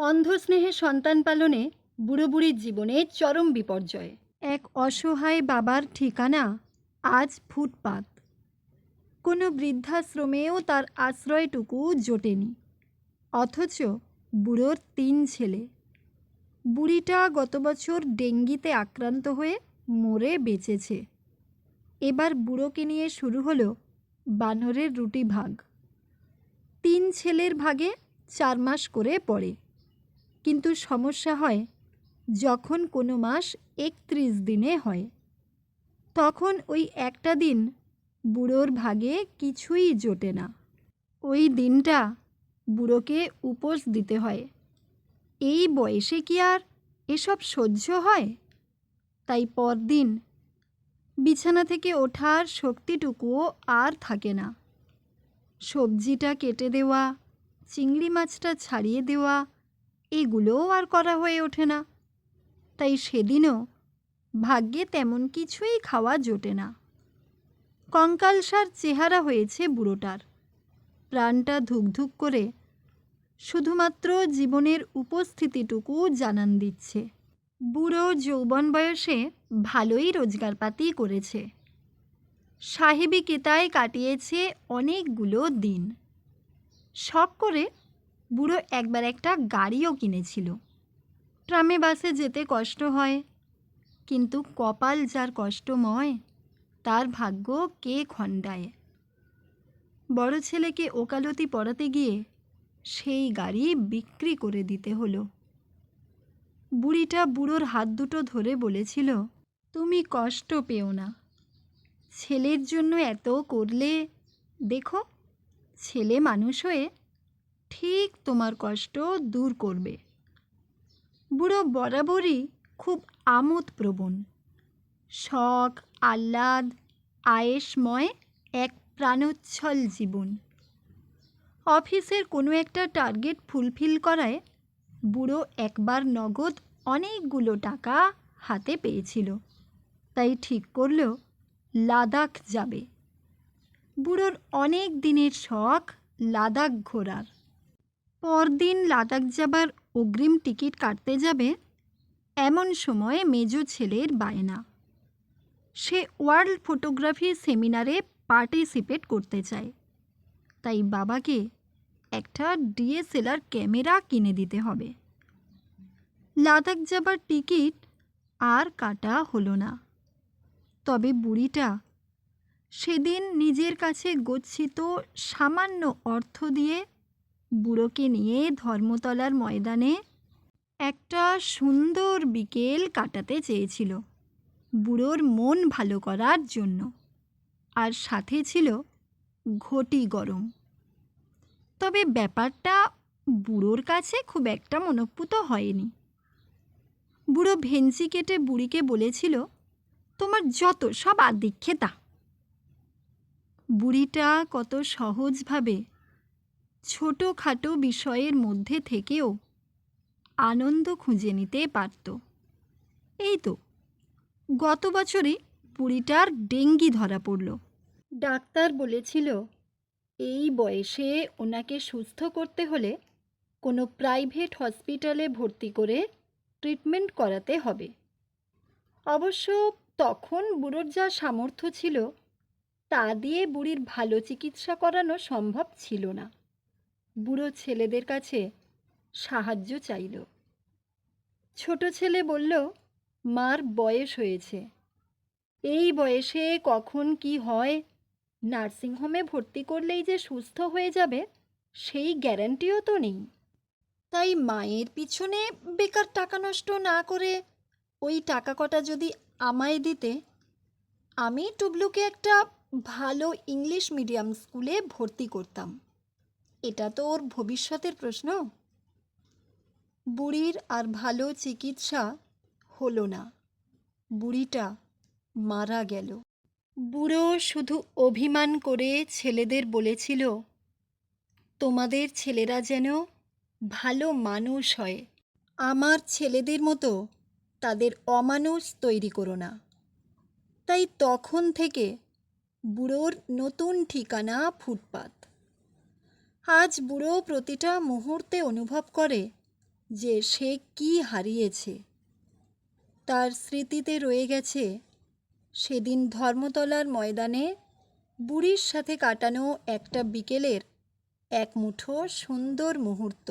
অন্ধস্নেহে সন্তান পালনে বুড়ো বুড়ির জীবনে চরম বিপর্যয়। এক অসহায় বাবার ঠিকানা আজ ফুটপাত। কোনো বৃদ্ধাশ্রমেও তার আশ্রয়টুকু জোটেনি। অথচ বুড়োর তিন ছেলে। বুড়িটা গত বছর ডেঙ্গিতে আক্রান্ত হয়ে মরে বেঁচেছে। এবার বুড়োকে নিয়ে শুরু হলো বানরের রুটি ভাগ। তিন ছেলের ভাগে চার মাস করে পড়ে। কিন্তু সমস্যা হয় যখন কোনো মাস একত্রিশ দিনে হয়। তখন ওই একটা দিন বুড়োর ভাগে কিছুই জোটে না। ওই দিনটা বুড়োকে উপোস দিতে হয়। এই বয়সে কি আর এসব সহ্য হয়? তাই পরদিন বিছানা থেকে ওঠার শক্তিটুকুও আর থাকে না। সবজিটা কেটে দেওয়া, চিংড়ি মাছটা ছাড়িয়ে দেওয়া এগুলোও আর করা হয়ে ওঠে না। তাই সেদিনও ভাগ্যে তেমন কিছুই খাওয়া জোটে না। কঙ্কালসার চেহারা হয়েছে বুড়োটার। প্রাণটা ধুকধুক করে শুধুমাত্র জীবনের উপস্থিতিটুকু জানান দিচ্ছে। বুড়ো যৌবন বয়সে ভালোই রোজগারপাতি করেছে। সাহেবি কেতায় কাটিয়েছে অনেকগুলো দিন। শখ করে বুড়ো একবার একটা গাড়িও কিনেছিল। ট্রামে বাসে যেতে কষ্ট হয়, কিন্তু কপাল যার কষ্টময়, তার ভাগ্য কে খণ্ডায়? বড় ছেলেকে ওকালতি পড়াতে গিয়ে সেই গাড়ি বিক্রি করে দিতে হলো। বুড়িটা বুড়োর হাত দুটো ধরে বলেছিল, তুমি কষ্ট পেও না। ছেলের জন্য এত করলে, দেখো, ছেলে মানুষ হয়ে ঠিক তোমার কষ্ট দূর করবে। বুড়ো বরাবরই খুব আমোদপ্রবণ। শখ, আহ্লাদ, আয়েশময় এক প্রাণোচ্ছল জীবন। অফিসের কোনো একটা টার্গেট ফুলফিল করায় বুড়ো একবার নগদ অনেকগুলো টাকা হাতে পেয়েছিল। তাই ঠিক করল লাদাখ যাবে। বুড়োর অনেক দিনের শখ লাদাখ ঘোরার। পরদিন লাদাখ যাবার অগ্রিম টিকিট কাটতে যাবে, এমন সময় মেজ ছেলের বায়না। সে ওয়ার্ল্ড ফটোগ্রাফি সেমিনারে পার্টিসিপেট করতে চায়। তাই বাবাকে একটা ডিএসএলআর ক্যামেরা কিনে দিতে হবে। লাদাখ যাবার টিকিট আর কাটা হলো না। তবে বুড়িটা সেদিন নিজের কাছে গচ্ছিত সামান্য অর্থ দিয়ে বুড়োকে নিয়ে ধর্মতলার ময়দানে একটা সুন্দর বিকেল কাটাতে চেয়েছিল। বুড়োর মন ভালো করার জন্য। আর সাথে ছিল ঘটি গরম। তবে ব্যাপারটা বুড়োর কাছে খুব একটা মনঃপুত হয়নি। বুড়ো ভেঞ্চি কেটে বুড়িকে বলেছিল, তোমার যত সব আদিক্ষেতা। বুড়িটা কত সহজভাবে ছোটোখাটো বিষয়ের মধ্যে থেকেও আনন্দ খুঁজে নিতে পারত। এই তো, গত বছরই বুড়িটার ডেঙ্গি ধরা পড়ল। ডাক্তার বলেছিল, এই বয়সে ওনাকে সুস্থ করতে হলে কোনো প্রাইভেট হসপিটালে ভর্তি করে ট্রিটমেন্ট করাতে হবে। অবশ্য তখন বুড়োর যা সামর্থ্য ছিল, তা দিয়ে বুড়ির ভালো চিকিৎসা করানো সম্ভব ছিল না। বুড়ো ছেলেদের কাছে সাহায্য চাইল। ছোট ছেলে বলল, মার বয়স হয়েছে। এই বয়সে কখন কি হয় নার্সিংহোমে ভর্তি করলেই যে সুস্থ হয়ে যাবে, সেই গ্যারান্টিও তো নেই। তাই মায়ের পিছনে বেকার টাকা নষ্ট না করে ওই টাকা কটা যদি আমায় দিতে, আমি টুবলুকে একটা ভালো ইংলিশ মিডিয়াম স্কুলে ভর্তি করতাম। এটা তো ওর ভবিষ্যতের প্রশ্ন। বুড়ির আর ভালো চিকিৎসা হলো না। বুড়িটা মারা গেল। বুড়ো শুধু অভিমান করে ছেলেদের বলেছিল, তোমাদের ছেলেরা যেন ভালো মানুষ হয়। আমার ছেলেদের মতো তাদের অমানুষ তৈরি করো না। তাই তখন থেকে বুড়োর নতুন ঠিকানা ফুটপাত। আজ বুড়ো প্রতিটা মুহূর্তে অনুভব করে যে সে কি হারিয়েছে। তার স্মৃতিতে রয়ে গেছে সেদিন ধর্মতলার ময়দানে বুড়ির সাথে কাটানো একটা বিকেলের এক মুঠো সুন্দর মুহূর্ত।